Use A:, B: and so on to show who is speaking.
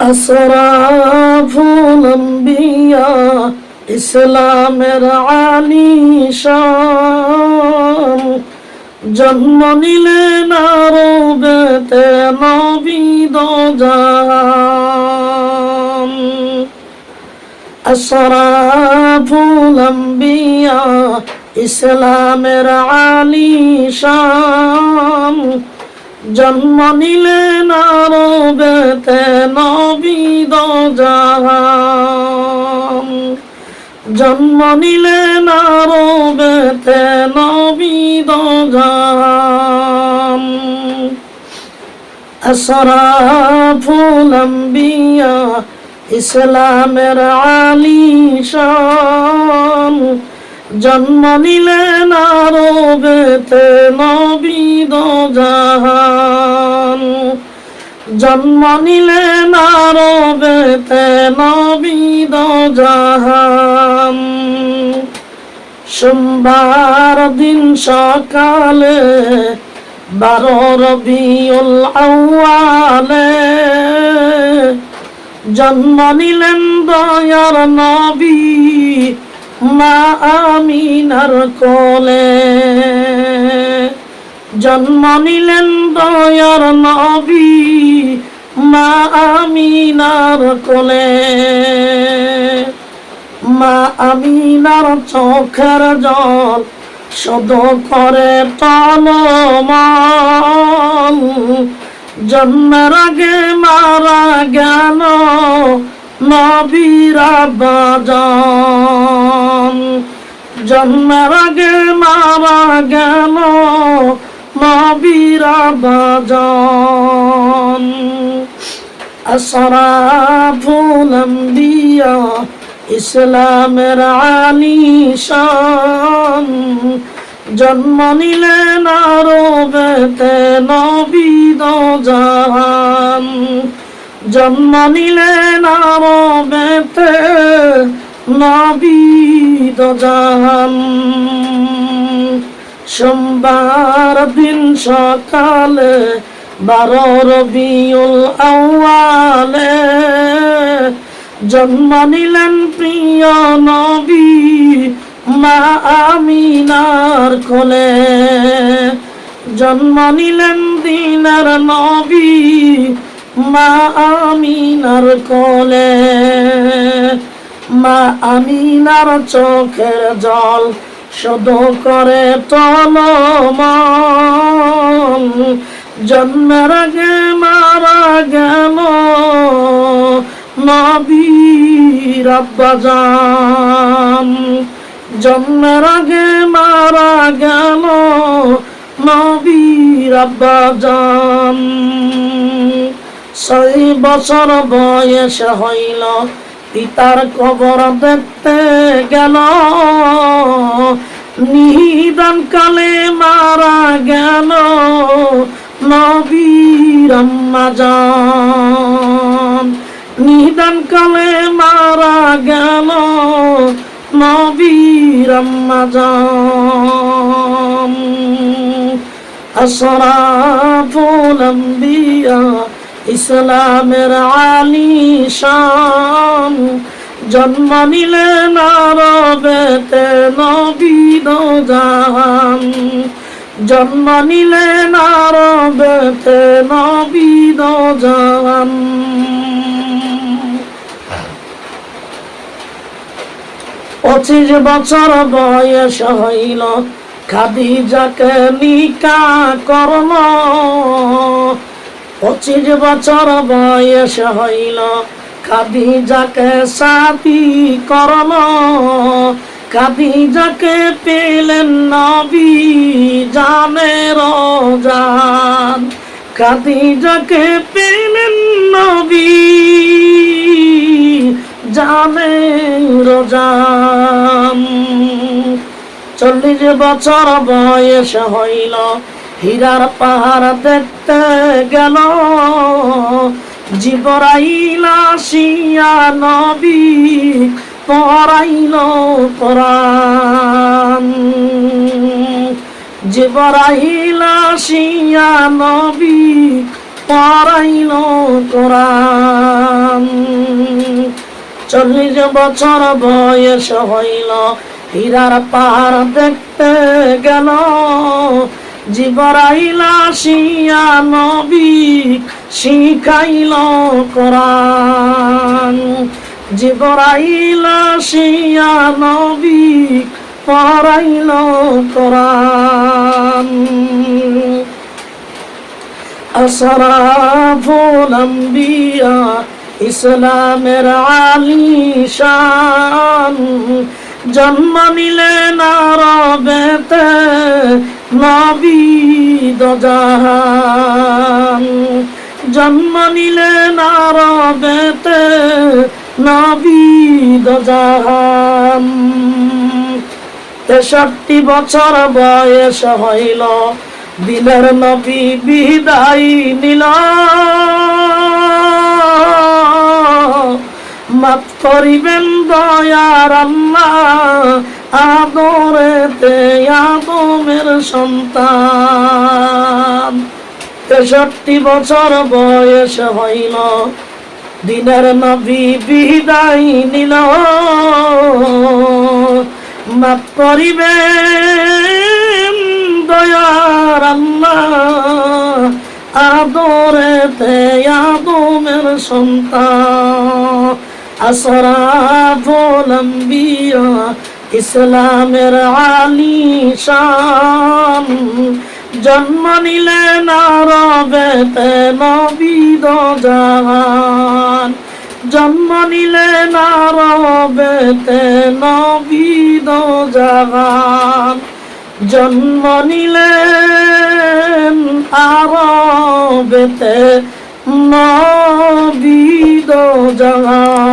A: আসরাফুল আম্বিয়া ইসলামের আলী শান জন্ম নিলেন আরবেতে নবীদ আসরাফুল আম্বিয়া ইসলামের আলী শান জন্ম নিলেন আরও বেতে নবীদ জাহান জন্ম নিলেন আরও বেতে নবীদ জাহান আসরাফুল আম্বিয়া, ইসলামের আলিশ জন্ম নিলেন আর জন্ম নিলেন আরবেতে নবীদ জাহান। সোমবার দিন সকালে বারো রবিউল আউয়ালে জন্ম নিলেন দয়ার নবী মা আমিনার কোলে। জন্ম নিলেন দয়ার নবী মা আমিনার কোলে। মা আমিনার চোখের জল শোধ করে টলমান জন্মের আগে মারা গেল নবীরা বাজান জন্মের আগে মারা গেল নবীরা বাজান আসরাফুল আম্বিয়া ইসলামের আলী শান জন্ম নিলেন আরবেতে নবীদ জাহান জন্ম নিলেন আরবেতে নবীদ জাহান সোমবার দিন সকালে বারো রবিউল আউয়ালে জন্ম নিলেন প্রিয় নবী মা আমিনার কোলে। জন্ম নিলেন দিনার নবী মা আমিনার কোলে। মা আমিনার চোখের জল শুধু করে টলমান জন্মের আগে মারা গেল নবীর আব্বাজান জন্মের আগে মারা গেল নবীর আব্বাজান ছয় বছর বয়স হইল, পিতার কবর দেখতে গেল। নিহিদান কালে মারা গেল নবীর আম্মাজান নিদান কালে মারা গেল নবীর আম্মাজান আসরাফুল আম্বিয়া ইসলামের আলী শান। জন্ম নিলেন আরবেতে নবীদ জাহান জন্ম নিলেন আরবেতে নবীদ জাহান পঁচিশ বছর বয়স হইল, খাদিজাকে নিকা করল পঁচিশ বছর বয়স হইল, খাদিজাকে সাথী করল খাদিজাকে পেলেন নবী জানের জান খাদিজাকে পেলেন নবী, জানে রোজান। চল্লিশ বছর বয়স হইল, হীরার পাহাড় দেখতে গেল। জীবরাইল আসিয়া নবী পড়াইল কোরআন। জিবরাইল আসিয়া নবী পড়াইল কোরআন। চল্লিশ বছর বয়স হইল, হীরার পাহাড় দেখতে গেল। জিবরাইলা শিয়া নবী শিখাইল কোরআন। জিবরাইলা শিয়া নবী পড়াইল কোরআন। আসরাফুল আম্বিয়া ইসলামের আলী শান জন্ম নিলেন আরবেতে নবী দজাহান। জন্ম নিলেন আরবেতে নবী দজাহান তেষট্টি বছর বয়স হইল দিনের নবী বিদায় নিল। মাত করিবেন দয়ার আল্লাহ, আদরেতে আদমের সন্তান। তেষট্টি বছর বয়স হইল দিনের নবী বিদায় নিল। মাত করিবেন দয়ার আল্লাহ, আদরেতে আদমের সন্তান আসরাফুল আম্বিয়া, ইসলামের আলী শান। জন্ম নিলেন আরবেতে নবীদ জাহান জন্ম নিলেন আরবেতে নবীদ জাহান জন্ম নিলেন আরবেতে নবীদ জাহান